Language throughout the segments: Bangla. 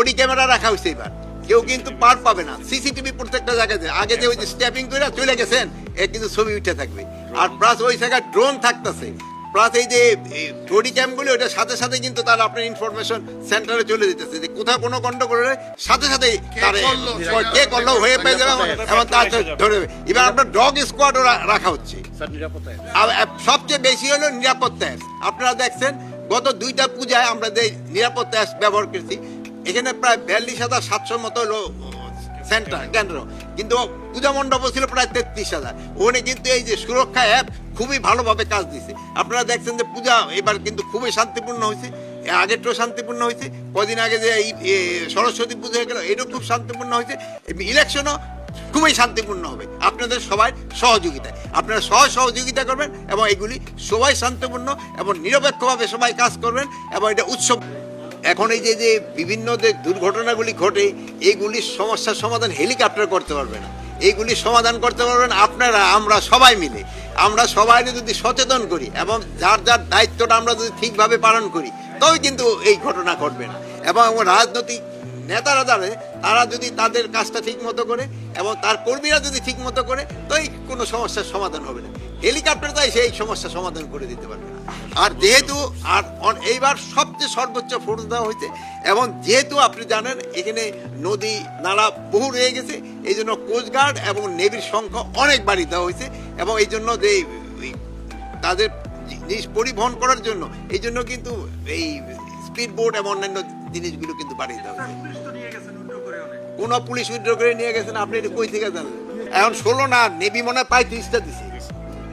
বডি ক্যামেরা রাখা হয়েছে এবার। কেউ কিন্তু পার পাবে না। সিসিটিভি প্রত্যেকটা জায়গাতে। আগে যে ওই যে স্ট্যাপিং করে চলে গেছেন এ কিন্তু ছবি উঠে থাকবে। আর প্লাস ওই জায়গায় ড্রোন থাকতেছে। প্লাস এই যে বডি ক্যামগুলো ওটার সাথে সাথে কিন্তু তারা আপনার ইনফরমেশন সেন্টারে চলে যেতেছে। যে কোথাও কোনো গন্ডগোল হলে সাথে সাথে তার কে করল হয়ে পেয়ে যাবে এবং তার ধরে এবার আপনার ডগ স্কোয়াডও রাখা হচ্ছে। আর সবচেয়ে বেশি হলো নিরাপত্তা অ্যাপস আপনারা দেখছেন গত দুইটা পূজায় আমরা যে নিরাপত্তা অ্যাপস ব্যবহার করেছি এখানে প্রায় বিয়াল্লিশ হাজার সাতশোর মতো সেন্টার কেন্দ্র কিন্তু পূজা মণ্ডপ ছিল প্রায় তেত্রিশ হাজার। ওখানে কিন্তু এই যে সুরক্ষা অ্যাপ খুবই ভালোভাবে কাজ দিছে। আপনারা দেখছেন যে পূজা এবার কিন্তু খুবই শান্তিপূর্ণ হয়েছে। আগেরটাও শান্তিপূর্ণ হয়েছে। কদিন আগে যে এই সরস্বতী পুজো হয়ে গেল, এটাও খুব শান্তিপূর্ণ হয়েছে। ইলেকশনও খুবই শান্তিপূর্ণ হবে। আপনাদের সবাই সহযোগিতায়। আপনারা সহ সহযোগিতা করবেন এবং এগুলি সবাই শান্তিপূর্ণ এবং নিরপেক্ষভাবে সবাই কাজ করবেন এবং এটা উৎসব এখন এই যে যে বিভিন্ন যে দুর্ঘটনাগুলি ঘটে এইগুলির সমস্যার সমাধান হেলিকপ্টার করতে পারবে না। এইগুলি সমাধান করতে পারবেন আপনারা, আমরা সবাই মিলে। আমরা সবাই যদি সচেতন করি এবং যার যার দায়িত্বটা আমরা যদি ঠিকভাবে পালন করি তবে কিন্তু এই ঘটনা ঘটবে না। এবং রাজনৈতিক নেতারা যারা তারা যদি তাদের কাজটা ঠিক মতো করে এবং তার কর্মীরা যদি ঠিক মতো করে, তো এই কোনো সমস্যার সমাধান হবে না। হেলিকপ্টার তাই সেই সমস্যার সমাধান করে দিতে পারবে না। আর যেহেতু, আর এইবার সবচেয়ে সর্বোচ্চ ফোর্স দেওয়া হয়েছে, এবং যেহেতু আপনি জানেন, এখানে নদী, নালা বহু রয়ে গেছে, এই জন্য কোস্টগার্ড এবং নেভির সংখ্যা অনেক বাড়ি দেওয়া হয়েছে, এবং এই জন্য যে তাদের জিনিস পরিবহন করার জন্য, এই জন্য কিন্তু এই স্পিড বোট এবং অন্যান্য জিনিসগুলো কিন্তু বাড়িয়ে দেওয়া কোন পুলিশ উইথড্র করে নিয়ে গেছেন? আপনি কই থেকে জানেন? এখন ষোলো না নেবি মনে হয় পঁয়ত্রিশটা দিছে।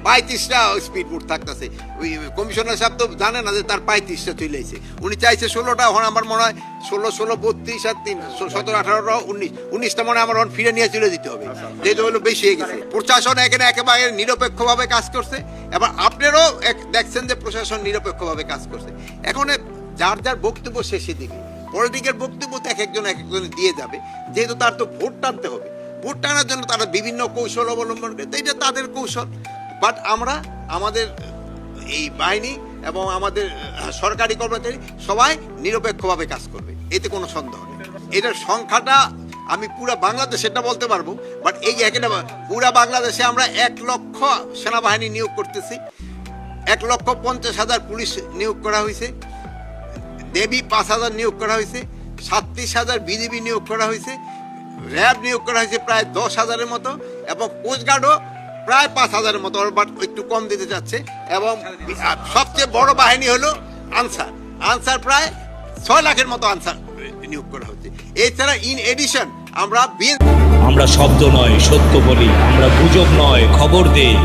পঁয়ত্রিশটা স্পিড বোট থাকতেছে। ওই কমিশনার সাহেব তো জানে না যে তার পঁয়ত্রিশটা চলে এসেছে। উনি চাইছে ষোলোটা এখন আমার মনে হয় ষোলো ষোলো বত্রিশ আর তিন সতেরো আঠারোটা উনিশ। উনিশটা মনে হয় আমার এখন ফিরে নিয়ে চলে দিতে হবে। যেহেতু হলো বেশি হয়ে গেছে। প্রশাসন এখানে একেবারে নিরপেক্ষভাবে কাজ করছে। এবার আপনারও এক- দেখছেন যে প্রশাসন নিরপেক্ষভাবে কাজ করছে। এখন যার যার বক্তব্য শেষে দিকে দিকের বক্তব্য তো এক একজন এক একজন দিয়ে যাবে। যেহেতু তার তো ভোট টানতে হবে। ভোট টানার জন্য তারা বিভিন্ন কৌশল অবলম্বন করে এটা তাদের কৌশল। বাট আমরা, আমাদের এই বাহিনী এবং আমাদের সরকারি কর্মচারী সবাই নিরপেক্ষভাবে কাজ করবে। এতে কোনো সন্দেহ নেই। এটার সংখ্যাটা আমি পুরো বাংলাদেশ এটা বলতে পারব বাট এই একটা পুরা বাংলাদেশে আমরা এক লক্ষ সেনাবাহিনী নিয়োগ করতেছি। এক লক্ষ পঞ্চাশ হাজার পুলিশ নিয়োগ করা হয়েছে। দেবী পাঁচ হাজার নিয়োগ করা হয়েছে, সাতত্রিশ হাজার বিজিবি নিয়োগ করা হয়েছে, র্যাব নিয়োগ করা হয়েছে প্রায় দশ হাজারের মতো, এবং কোস্টগার্ডও প্রায় পাঁচ হাজারের মতো, বাট একটু কম দিতে যাচ্ছে এবং সবচেয়ে বড় বাহিনী হলো আনসার। আনসার প্রায় ছয় লাখের মতো আনসার নিয়োগ করা হচ্ছে। এছাড়া ইন এডিশন আমরা আমরা শব্দ নয়, সত্য বলি, আমরা গুজব নয়, খবর দেই,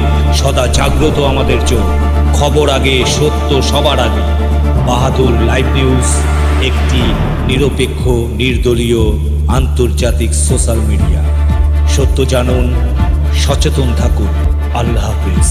সদা জাগ্রত আমাদের চোখ খবর আগে, সত্য সবার আগে। বাহাদুর লাইভ নিউজ, একটি নিরপেক্ষ, নির্দলীয়, আন্তর্জাতিক সোশ্যাল মিডিয়া। সত্য জানুন, সচেতন থাকুন। আল্লাহ হাফিজ।